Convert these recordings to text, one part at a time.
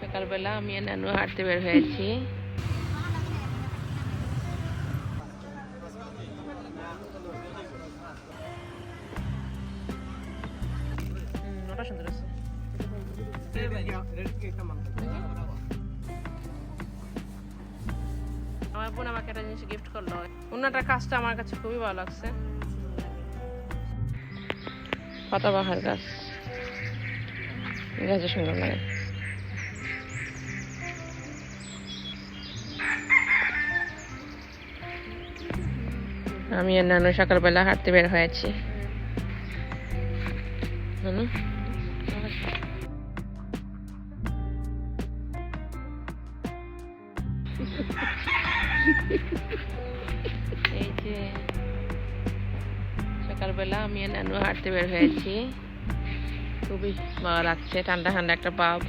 সকালবেলা আমি নানু হাঁটতে বের হয়েছি। আমার বোন আমাকে একটা জিনিস গিফট করল। অন্যটার কাজটা আমার কাছে খুবই ভালো লাগছে। পাতাবাহার গাছ। গাছে সুন্দর লাগে। আমি আর নানু সকালবেলা হাঁটতে বের হয়েছি। নানু? এই যে, সকালবেলা আমি আর নানু হাঁটতে বের হয়েছি। খুবই ভালো লাগছে ঠান্ডা ঠান্ডা একটা পাব।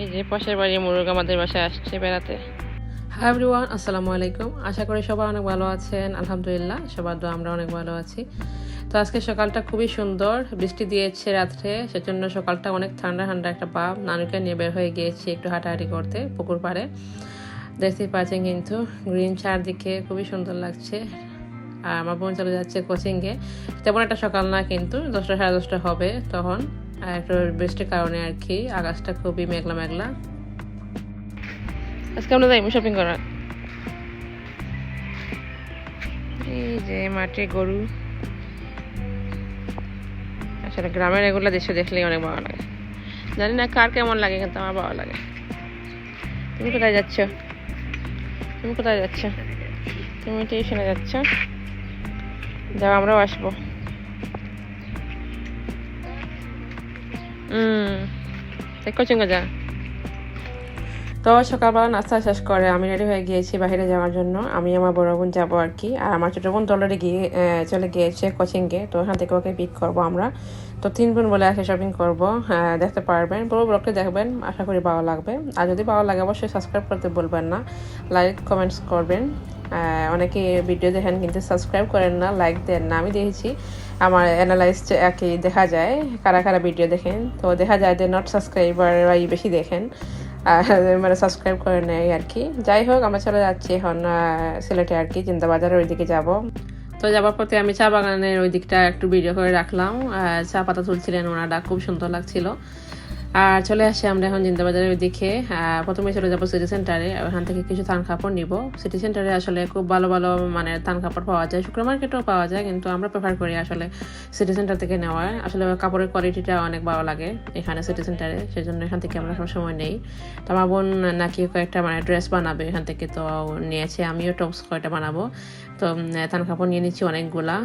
এই যে পাশের বাড়ির মুরগ আমাদের বাসায় আসছে বেড়াতে। হাই এভরিওয়ান আসসালামু আলাইকুম। আশা করি সবাই অনেক ভালো আছেন। আলহামদুলিল্লাহ, সবার দোয়া আমরা অনেক ভালো আছি। তো আজকে সকালটা খুবই সুন্দর, বৃষ্টি দিয়েছে রাত্রে, সেজন্য সকালটা অনেক ঠান্ডা ঠান্ডা একটা ভাব নানুকে নিয়ে বের হয়ে গিয়েছি একটু হাঁটাহাঁটি করতে পুকুর পাড়ে। দেখতেই পাচ্ছেন কিন্তু গ্রিন চারদিকে, খুবই সুন্দর লাগছে। আর আমার বোন চলে যাচ্ছে কোচিংয়ে তেমন একটা সকাল না কিন্তু, দশটা সাড়ে দশটা হবে তখন। আর একটু বৃষ্টির কারণে আর কি আকাশটা খুবই মেঘলা মেঘলা। আজকে আমরা যাইব শপিং করার। এই যে মাঠে গরু। আসলে গ্রামের এগুলো দৃশ্য দেখলেই অনেক ভালো লাগে। জানি না কার কেমন লাগে, কিন্তু আমার ভালো লাগে। তুমি কোথায় যাচ্ছ? তুমি কোথায় যাচ্ছ? তুমি টিউশনে যাচ্ছ? যাও, আমরাও আসব। হুম। কোচিং যা। তো সকালবেলা নাস্তা শেষ করে আমি রেডি হয়ে গিয়েছি বাইরে যাওয়ার জন্য। আমি আমার বড় বোন যাব আর কি। আর আমার ছোটো বোন অলরেডি গিয়ে চলে গিয়েছে কোচিংয়ে তো ওখান থেকে ওকে পিক করব আমরা। তো তিন বোন বলে আসে শপিং করব। হ্যাঁ, দেখতে পারবেন। পুরো ব্লগটি দেখবেন। আশা করি ভালো লাগবে। আর যদি ভালো লাগে অবশ্যই সাবস্ক্রাইব করতে বলবেন না। লাইক কমেন্টস করবেন। অনেকে ভিডিও দেখেন কিন্তু সাবস্ক্রাইব করেন না লাইক দেন না। আমি দেখেছি। আমার অ্যানালাইজ একই দেখা যায়, কারা কারা ভিডিও দেখেন, তো দেখা যায় যে নট সাবস্ক্রাইবাররাই বেশি দেখেন মানে সাবস্ক্রাইব করে নেয় আর কি। যাই হোক, আমরা চলে যাচ্ছি এখন সিলেটে আর কি চিন্তাবাজারের ওইদিকে যাব। তো যাবার পথে আমি চা বাগানের ওই দিকটা একটু ভিডিও করে রাখলাম। চা পাতা তুলছিলেন ওনারা, খুব সুন্দর লাগছিল। আর চলে আসি আমরা এখন জিন্দাবাজারের আহ, প্রথমে চলে যাব সিটি সেন্টারে ওখান থেকে কিছু থান কাপড় নিব। সিটি সেন্টারে আসলে খুব ভালো ভালো মানে থান কাপড় পাওয়া যায় শুক্র মার্কেটেও পাওয়া যায় কিন্তু আমরা প্রেফার করি আসলে সিটি সেন্টার থেকে নেওয়া আসলে কাপড়ের কোয়ালিটিটা অনেক ভালো লাগে এখানে সিটি সেন্টারে সেই জন্য এখান থেকে আমরা সবসময় নেই। তো আমার বোন নাকি কয়েকটা মানে ড্রেস বানাবে এখান থেকে তো নিয়েছে আমিও টপস কয়েকটা বানাবো। তো থান কাপড় নিয়ে নিচ্ছি অনেকগুলা।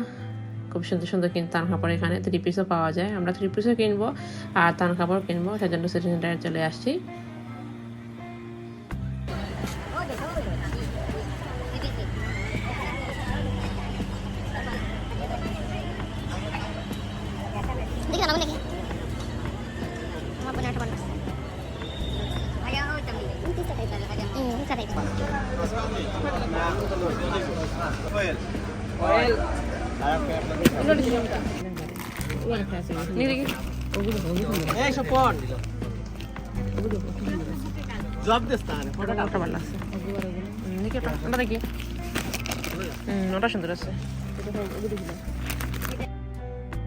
খুব সুন্দর সুন্দর কিন্তু তান কাপড় এখানে থ্রি পিসও পাওয়া যায়। আমরা থ্রি পিসও কিনবো আর তান কাপড় কিনবো সেজন্য সিটি সেন্টারে চলে আসছি। দেখি না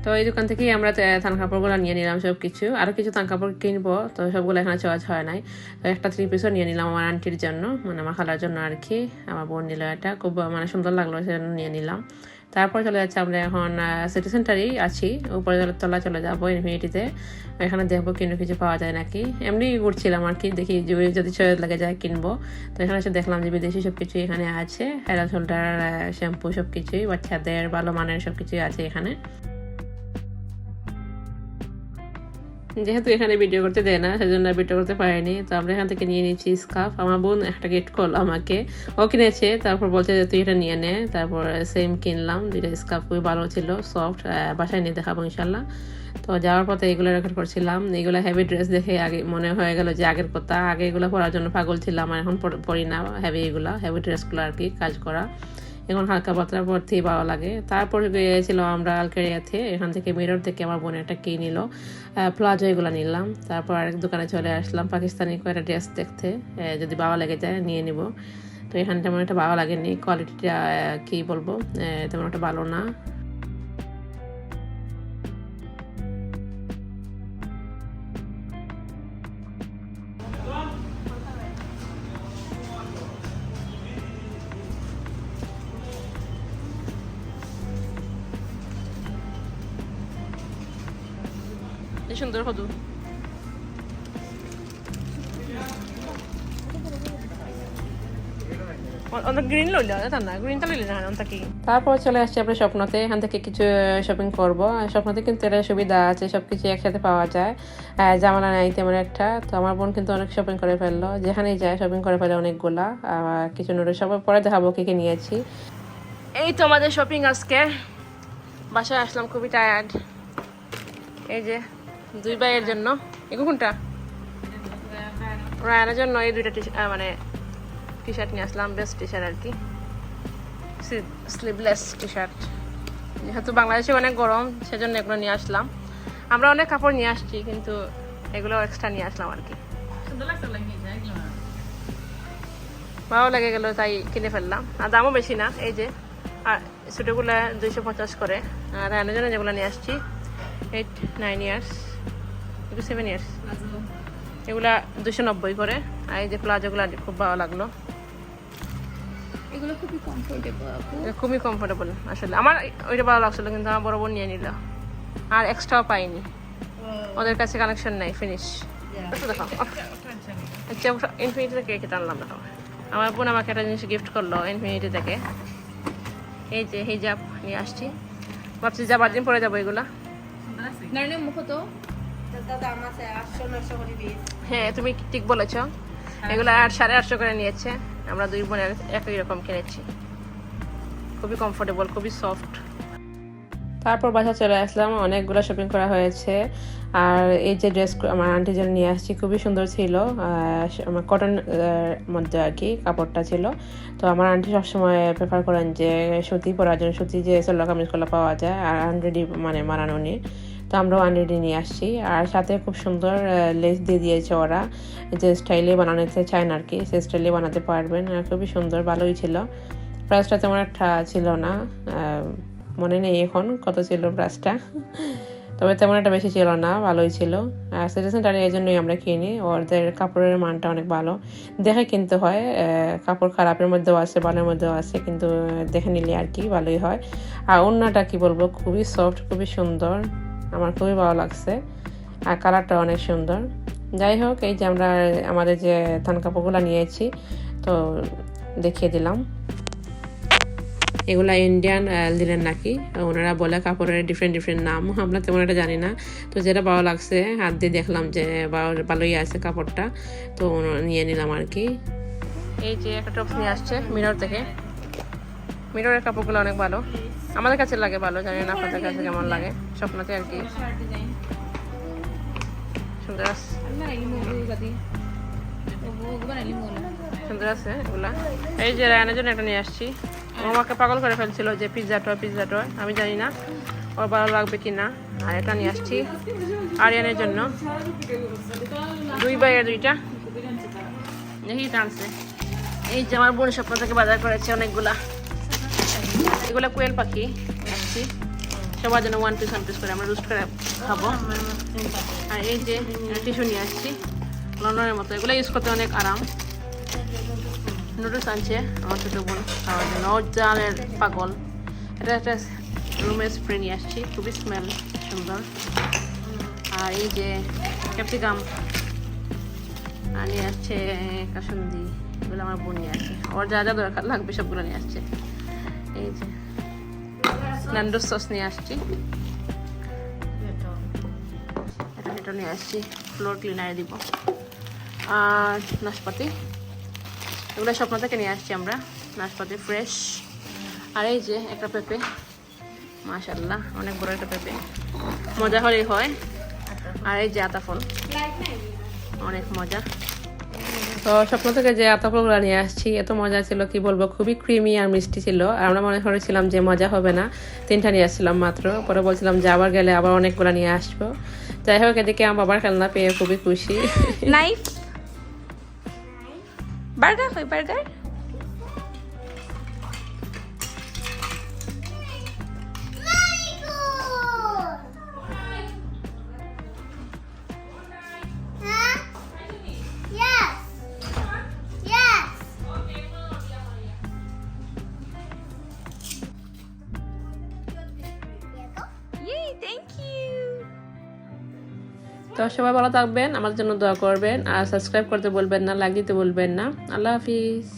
তো এই দোকান থেকেই আমরা থান কাপড়গুলো নিয়ে নিলাম সব কিছু আরও কিছু থান কাপড় কিনবো, তো সবগুলো এখানে চয়েস হয় নাই। তো একটা থ্রি পিসও নিয়ে নিলাম আমার আন্টির জন্য মানে আমার খালার জন্য আর কি। আমার বোন নিল এটা, খুব মানে সুন্দর লাগল সেজন্য নিয়ে নিলাম। তারপর চলে যাচ্ছে আমরা এখন সিটি সেন্টারেই আছি। উপরে তলা চলে যাব ইনফিনিটিতে এখানে দেখব কিনো কিছু পাওয়া যায় নাকি? এমনি ঘুরছিলাম আর কি, দেখি যদি ছয় লাগে যায় কিনবো। তো এখানে এসে দেখলাম যে বিদেশি সব কিছুই এখানে আছে। হেয়ার শোল্ডার শ্যাম্পু সব কিছুই বাচ্চাদের ভালো মানের সব কিছুই আছে এখানে। যেহেতু এখানে ভিডিও করতে দেয় না, সেজন্য ভিডিও করতে পারিনি। তো আমরা এখান থেকে নিয়ে নিয়েছি স্কার্ফ আমার বোন একটা গিফট করল আমাকে। ও কিনেছে, তারপর বলছে যে, তুই এটা নিয়ে নে। তারপর সেম কিনলাম। দুইটা স্কার্ফ খুবই ভালো ছিল সফট বাসায় নিয়ে দেখাবো ইনশাল্লাহ তো যাওয়ার পথে এগুলো রেকর্ড করছিলাম। এগুলো হেভি ড্রেস দেখে আগে মনে হয়ে গেল যে, আগের কথা। আগে এগুলো পরার জন্য পাগল ছিলাম, আর এখন পর- না। হেভি এগুলো হেভি ড্রেসগুলো আর কি, কাজ করা। এখন হালকা পাতলা পরতেই ভালো লাগে। তারপর গিয়েছিলাম আমরা আলকেরিয়াতে, এখান থেকে মিরর থেকে আমার বোনের একটা কে নিল প্লাজো এগুলো নিলাম। তারপর আরেক দোকানে চলে আসলাম, পাকিস্তানি কয়েকটা ড্রেস দেখতে যদি ভালো লেগে যায় নিয়ে নিব। তো এখানটা তেমন একটা ভালো লাগেনি কোয়ালিটিটা কী বলব তেমন একটা ভালো না। সুন্দর হদু গ্রিন লইল না গ্রিনটা লইলে না অন্ত কি? তারপর চলে আসছি আমরা স্বপ্নতে এখান থেকে কিছু শপিং করব। স্বপ্নতে কিন্তু এটা সুবিধা আছে সবকিছু একসাথে পাওয়া যায়। জামালা নাই তেমন একটা তো আমার বোন কিন্তু অনেক শপিং করে ফেলল। যেখানেই যায় শপিং করে ফেলে অনেকগুলা। কিছু নুডল সব পরে দেখাবো কি কি নিয়েছি। এই তো আমাদের শপিং আজকে। বাসায় আসলাম খুবই টায়ার্ড এই যে দুই ভাইয়ের জন্য। এগুলো কোনটা? রায়ানের জন্য এই দুইটা টি মানে টি শার্ট নিয়ে আসলাম বেস্ট টি শার্ট আর কি। স্লিভলেস টি শার্ট যেহেতু বাংলাদেশে অনেক গরম সেজন্য এগুলো নিয়ে আসলাম। আমরা অনেক কাপড় নিয়ে আসছি কিন্তু এগুলো এক্সট্রা নিয়ে আসলাম আর কি। ভালো লেগে গেল তাই কিনে ফেললাম। আর দামও বেশি না এই যে। আর ছোটোগুলো দুইশো পঞ্চাশ করে। আর রায়ানের জন্য যেগুলো নিয়ে আসছি এইট নাইন ইয়ার্স একটু সেভেন ইয়ার্স এগুলা দুশো নব্বই করে। আর এই যে প্লাজোগুলো খুব ভালো লাগল। এগুলো খুবই কমফোর্টেবল খুবই কমফোর্টেবল আসলে। আমার ওইটা ভালো লাগছিল কিন্তু আমার বড় বোন নিয়ে নিল। আর এক্সট্রাও পাইনি। ওদের কাছে কানেকশন নাই ফিনিশ দেখো আচ্ছা ইনফিনিটি থেকে এটা আনলাম দেখো। আমার বোন আমাকে একটা জিনিস গিফট করল ইনফিনিটি থেকে। এই যে হিজাব নিয়ে আসছি। ভাবছি যাবার দিন পরে যাব এগুলা। মুখ তো। হ্যাঁ তুমি ঠিক বলেছ। এগুলো আট সাড়ে আটশো করে নিয়েছে। আমরা দুই বোনের একই রকম কিনেছি। খুবই কমফোর্টেবল খুবই সফট তারপর বাসা চলে আসলাম অনেকগুলো শপিং করা হয়েছে। আর এই যে ড্রেস আমার আন্টি জন্য নিয়ে আসছি খুবই সুন্দর ছিল। আমার কটন মধ্যে আর কি কাপড়টা ছিল। তো আমার আন্টি সবসময় প্রেফার করেন যে সুতি পরার জন্য। সুতি যে সোল্লা কামিজগুলো পাওয়া যায় আর আনরেডি মানে মানানো নিয়ে তো আমরাও আনরেডি নিয়ে আসছি। আর সাথে খুব সুন্দর লেস দিয়ে দিয়েছে ওরা। যে স্টাইলে বানানোতে চায় না আর কি, সে স্টাইলে বানাতে পারবেন। খুবই সুন্দর, ভালোই ছিল। প্রাইসটা তেমন একটা ছিল না। মনে নেই এখন কত ছিল প্রাইসটা তবে তেমন একটা বেশি ছিল না, ভালোই ছিল। আর এই জন্যই আমরা কিনি। ওদের কাপড়ের মানটা অনেক ভালো। দেখে কিনতে হয় কাপড় খারাপের মধ্যেও আছে, ভালোর মধ্যেও আছে, কিন্তু দেখে নিলে আর কি ভালোই হয়। আর অন্যটা কি বলব, খুবই সফট খুবই সুন্দর। আমার খুবই ভালো লাগছে। আর কালারটা অনেক সুন্দর। যাই হোক, এই যে আমরা আমাদের যে থান কাপড়গুলো নিয়েছি, তো দেখিয়ে দিলাম। এগুলা ইন্ডিয়ান দিলেন নাকি? ওনারা বলে কাপড়ের ডিফারেন্ট ডিফারেন্ট নাম। আমরা তেমন একটা জানি না। তো যেটা ভালো লাগছে, হাত দিয়ে দেখলাম যে ভালো- ভালোই আছে কাপড়টা। তো নিয়ে নিলাম আর কি। এই যে একটা টপস নিয়ে আসছে মিরর থেকে। মিররের কাপড়গুলো অনেক ভালো। আমাদের কাছে লাগে ভালো, জানি না আপনাদের কাছে কেমন লাগে। স্বপ্নতে আর কি। সুন্দর সুন্দর আছে এগুলা। এই যে রায়নের জন্য একটা নিয়ে আসছি। ও আমাকে পাগল করে ফেলছিল যে পিৎজা টয় পিৎজা টয় আমি জানি না ওর ভালো লাগবে কি না আর এটা নিয়ে আসছি আরিয়ানের জন্য। দুই বাইয়ের দুইটা। এই যে আমার বোন স্বপ্ন থেকে বাজার করেছে অনেকগুলা। এগুলা কোয়েল পাখি আসছি সবার জন্য ওয়ান পিস ওয়ান পিস করে আমরা রোস্ট করে খাব। আর এই যে টিস্যু নিয়ে আসছি, লন্ডনের মতো। এগুলো ইউজ করতে অনেক আরাম। নুডলস আনছে আমার ছোটো বোন খাওয়ার জন্য। ওর জালের পাগল। এটা একটা রুমের স্প্রে নিয়ে আসছি, খুবই স্মেল সুন্দর। আর এই যে ক্যাপসিকাম নিয়ে আসছে কাসুন্দি। এগুলো আমার বোন নিয়ে আসছে ওর যা যা দরকার লাগবে সবগুলো নিয়ে আসছে। এই যে ন্যান্ডোর সস নিয়ে আসছি। এটা নিয়ে আসছি ফ্লোর ক্লিনারে দিব। আর নাশপাতি। এগুলো স্বপ্ন থেকে নিয়ে আসছি আমরা, নাশপাতি ফ্রেশ আর এই যে একটা পেঁপে মাশাল্লাহ অনেক বড় একটা পেঁপে। মজা হলেই হয়। আর এই যে আতা ফল। অনেক মজা। তো স্বপ্ন থেকে যে আতাফলগুলো নিয়ে আসছি, এত মজা ছিল, কি বলব, খুবই ক্রিমি আর মিষ্টি ছিল। আর আমরা মনে করেছিলাম যে মজা হবে না, তিনটা নিয়ে আসছিলাম মাত্র। পরে বলছিলাম যে আবার গেলে আবার অনেকগুলা নিয়ে আসব। যাই হোক, এদিকে আমার বাবার খেলনা পেয়ে খুবই খুশি। নাইফ বার্গার কই বার্গার তো সবাই ভালো থাকবেন আমার জন্য দোয়া করবেন আর সাবস্ক্রাইব করতে বলবেন না লাগিতে বলবেন না। আল্লাহ হাফিজ।